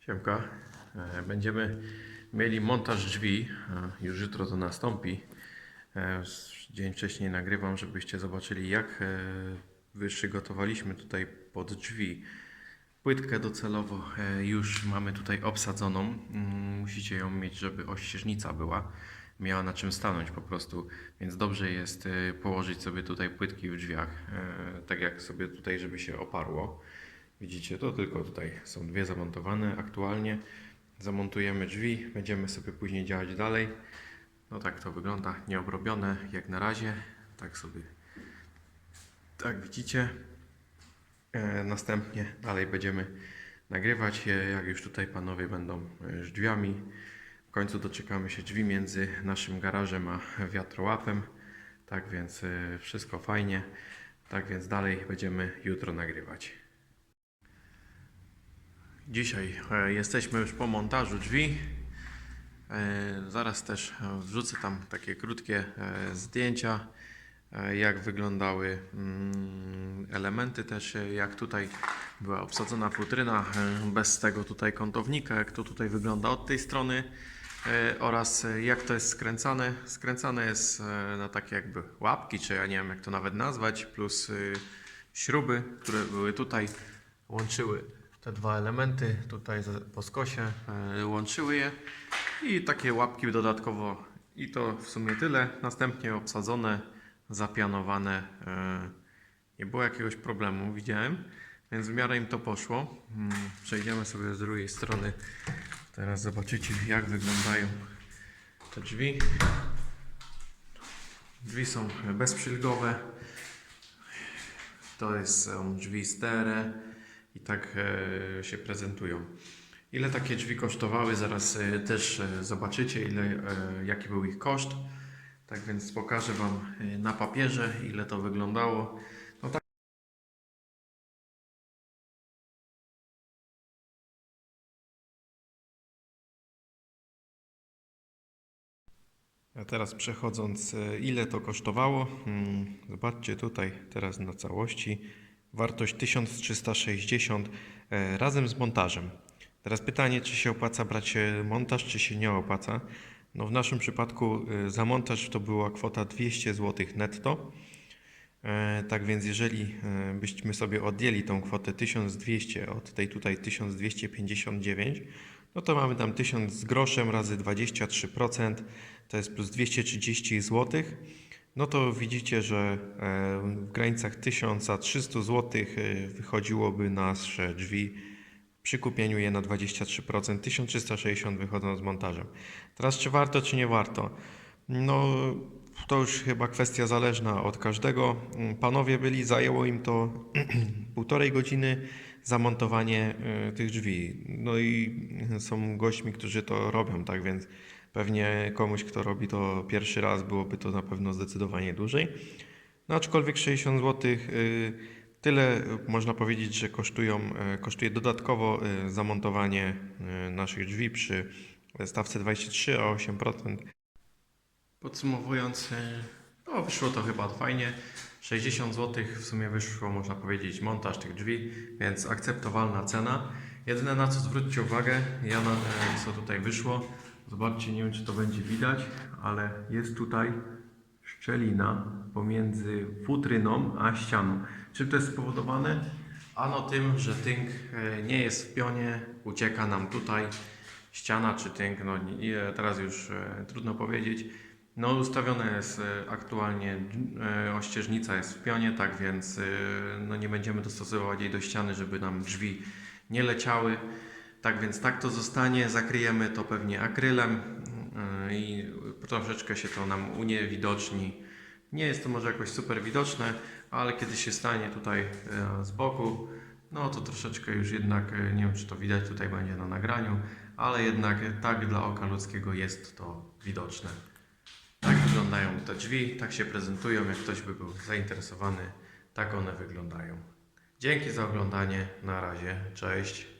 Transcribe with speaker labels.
Speaker 1: Siemka. E, Będziemy mieli montaż drzwi. E, Już jutro to nastąpi. E, Dzień wcześniej nagrywam, żebyście zobaczyli jak wyszygotowaliśmy tutaj pod drzwi. Płytkę docelowo już mamy tutaj obsadzoną. Mm, Musicie ją mieć, żeby ościeżnica była. Miała na czym stanąć po prostu, więc dobrze jest położyć sobie tutaj płytki w drzwiach, tak jak sobie tutaj, żeby się oparło. Widzicie to, tylko tutaj są dwie zamontowane aktualnie. Zamontujemy drzwi, będziemy sobie później działać dalej. No tak to wygląda, nieobrobione jak na razie. Tak sobie, tak widzicie. E, następnie dalej będziemy nagrywać, e, jak już tutaj panowie będą e, z drzwiami. W końcu doczekamy się drzwi między naszym garażem a wiatrołapem. Tak więc e, wszystko fajnie. Tak więc dalej będziemy jutro nagrywać. Dzisiaj e, jesteśmy już po montażu drzwi. E, Zaraz też wrzucę tam takie krótkie e, zdjęcia, jak wyglądały mm, elementy też, jak tutaj była obsadzona futryna bez tego tutaj kątownika, jak to tutaj wygląda od tej strony oraz jak to jest skręcane. Skręcane jest na takie jakby łapki, czy ja nie wiem jak to nawet nazwać, plus śruby, które były tutaj, łączyły te dwa elementy tutaj po skosie, e, łączyły je i takie łapki dodatkowo i to w sumie tyle. Następnie obsadzone, zapianowane. e, Nie było jakiegoś problemu, widziałem, więc w miarę im to poszło. Mm, Przejdziemy sobie z drugiej strony. Teraz zobaczycie jak wyglądają te drzwi. Drzwi są bezprzylgowe. To jest, są drzwi stere i tak e, się prezentują. Ile takie drzwi kosztowały, zaraz e, też e, zobaczycie, ile, jaki był ich koszt. Tak więc pokażę Wam na papierze, ile to wyglądało. No tak. A teraz przechodząc, ile to kosztowało? Mm, Zobaczcie tutaj teraz na całości. Wartość 1360 e, razem z montażem. Teraz pytanie, czy się opłaca brać montaż, czy się nie opłaca. No w naszym przypadku e, za montaż to była kwota 200 zł netto. E, Tak więc jeżeli byśmy sobie odjęli tą kwotę 1200 od tej tutaj 1259, no to mamy tam 1000 z groszem razy 23%, to jest plus 230 zł. No to widzicie, że e, w granicach 1300 zł e, wychodziłoby nasze drzwi przy kupieniu je na 23%, 1360 wychodzą z montażem. Teraz czy warto, czy nie warto? No, to już chyba kwestia zależna od każdego. Mm, Panowie byli, zajęło im to półtorej godziny zamontowanie y, tych drzwi. No i są gośćmi, którzy to robią, tak więc pewnie komuś, kto robi to pierwszy raz, byłoby to na pewno zdecydowanie dłużej. No aczkolwiek 60 zł tyle y, można powiedzieć, że kosztują, y, kosztuje dodatkowo y, zamontowanie naszych drzwi przy stawce 23 a 8%. Podsumowując, no wyszło to chyba fajnie. 60 zł w sumie wyszło, można powiedzieć, montaż tych drzwi, więc akceptowalna cena. Jedyne na co zwróćcie uwagę, ja na, co tutaj wyszło, zobaczcie, nie wiem czy to będzie widać, ale jest tutaj szczelina pomiędzy futryną a ścianą. Czym to jest spowodowane? Ano tym, że tynk e, nie jest w pionie, ucieka nam tutaj ściana czy tynk, no teraz już e, trudno powiedzieć. No ustawione jest e, aktualnie, ościeżnica jest w pionie, tak więc no, nie będziemy dostosowywać jej do ściany, żeby nam drzwi nie leciały. Tak więc tak to zostanie, zakryjemy to pewnie akrylem e, i troszeczkę się to nam uniewidoczni. Nie jest to może jakoś super widoczne, ale kiedy się stanie tutaj e, z boku, no to troszeczkę już jednak, e, nie wiem czy to widać tutaj będzie na nagraniu, ale jednak tak dla oka ludzkiego jest to widoczne. Tak wyglądają te drzwi, tak się prezentują. Jak ktoś by był zainteresowany, tak one wyglądają. Dzięki za oglądanie. Na razie. Cześć.